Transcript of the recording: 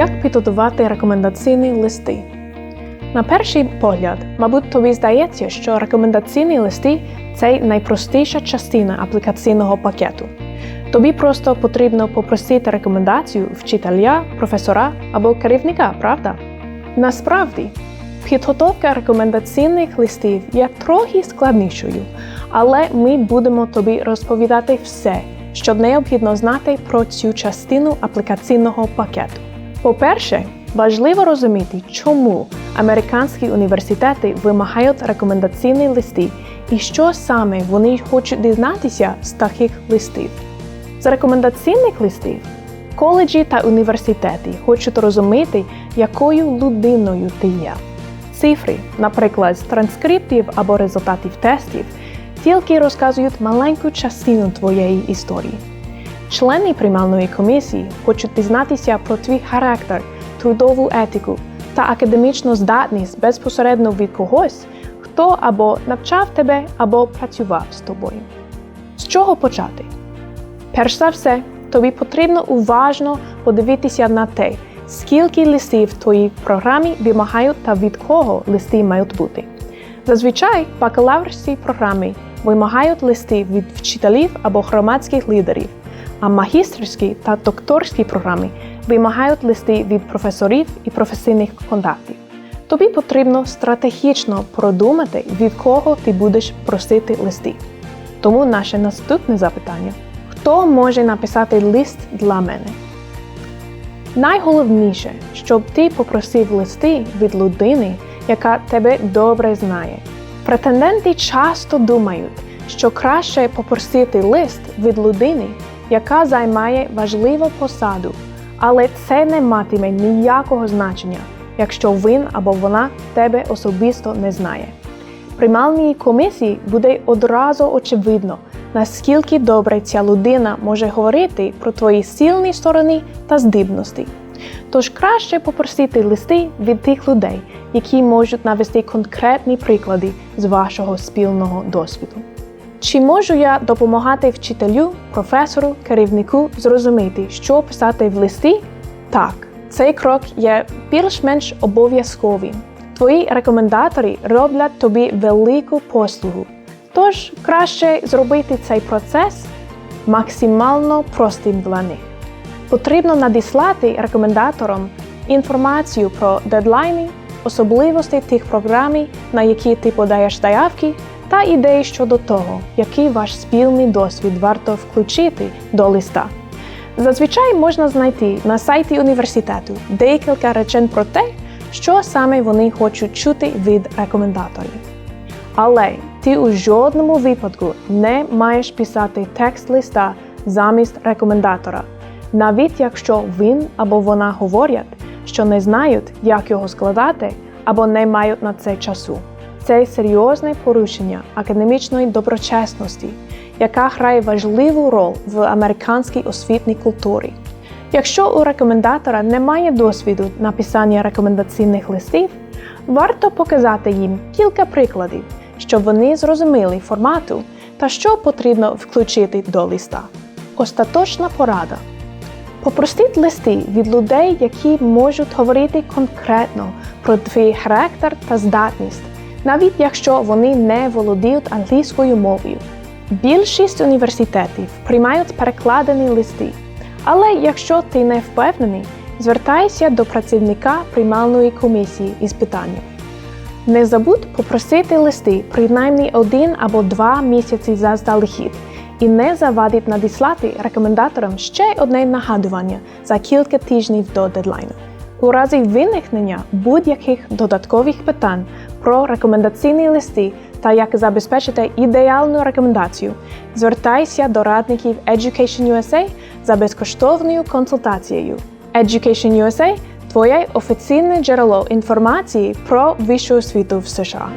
Як підготувати рекомендаційні листи? На перший погляд, мабуть, тобі здається, що рекомендаційні листи це найпростіша частина аплікаційного пакету. Тобі просто потрібно попросити рекомендацію вчителя, професора або керівника, правда? Насправді, підготовка рекомендаційних листів є трохи складнішою, але ми будемо тобі розповідати все, що необхідно знати про цю частину аплікаційного пакету. По-перше, важливо розуміти, чому американські університети вимагають рекомендаційні листи і що саме вони хочуть дізнатися з таких листів. З рекомендаційних листів коледжі та університети хочуть розуміти, якою людиною ти є. Цифри, наприклад, з транскриптів або результатів тестів, тільки розказують маленьку частину твоєї історії. Члени приймальної комісії хочуть дізнатися про твій характер, трудову етику та академічну здатність безпосередньо від когось, хто або навчав тебе, або працював з тобою. З чого почати? Перш за все, тобі потрібно уважно подивитися на те, скільки листів в твоїй програмі вимагають та від кого листи мають бути. Зазвичай бакалаврські програми вимагають листи від вчителів або громадських лідерів, а магістерські та докторські програми вимагають листи від професорів і професійних контактів. Тобі потрібно стратегічно продумати, від кого ти будеш просити листи. Тому наше наступне запитання: хто може написати лист для мене? Найголовніше, щоб ти попросив листи від людини, яка тебе добре знає. Претенденти часто думають, що краще попросити лист від людини, яка займає важливу посаду, але це не матиме ніякого значення, якщо він або вона тебе особисто не знає. Приймальній комісії буде одразу очевидно, наскільки добре ця людина може говорити про твої сильні сторони та здібності. Тож краще попросити листи від тих людей, які можуть навести конкретні приклади з вашого спільного досвіду. Чи можу я допомагати вчителю, професору, керівнику зрозуміти, що писати в листі? Так, цей крок є більш-менш обов'язковим. Твої рекомендатори роблять тобі велику послугу. Тож краще зробити цей процес максимально простим для них. Потрібно надіслати рекомендаторам інформацію про дедлайни, особливості тих програм, на які ти подаєш заявки, та ідеї щодо того, який ваш спільний досвід варто включити до листа. Зазвичай можна знайти на сайті університету декілька речень про те, що саме вони хочуть чути від рекомендаторів. Але ти у жодному випадку не маєш писати текст листа замість рекомендатора, навіть якщо він або вона говорять, що не знають, як його складати, або не мають на це часу. Це серйозне порушення академічної доброчесності, яка грає важливу роль в американській освітній культурі. Якщо у рекомендатора немає досвіду написання рекомендаційних листів, варто показати їм кілька прикладів, щоб вони зрозуміли формату та що потрібно включити до листа. Остаточна порада. Попросіть листи від людей, які можуть говорити конкретно про твій характер та здатність, навіть якщо вони не володіють англійською мовою. Більшість університетів приймають перекладені листи. Але якщо ти не впевнений, звертайся до працівника приймальної комісії із питанням. Не забудь попросити листи принаймні один або два місяці заздалегідь і не завадить надіслати рекомендаторам ще одне нагадування за кілька тижнів до дедлайну. У разі виникнення будь-яких додаткових питань про рекомендаційні листи та як забезпечити ідеальну рекомендацію, звертайся до радників Education USA за безкоштовною консультацією. Education USA – твоє офіційне джерело інформації про вищу освіту в США.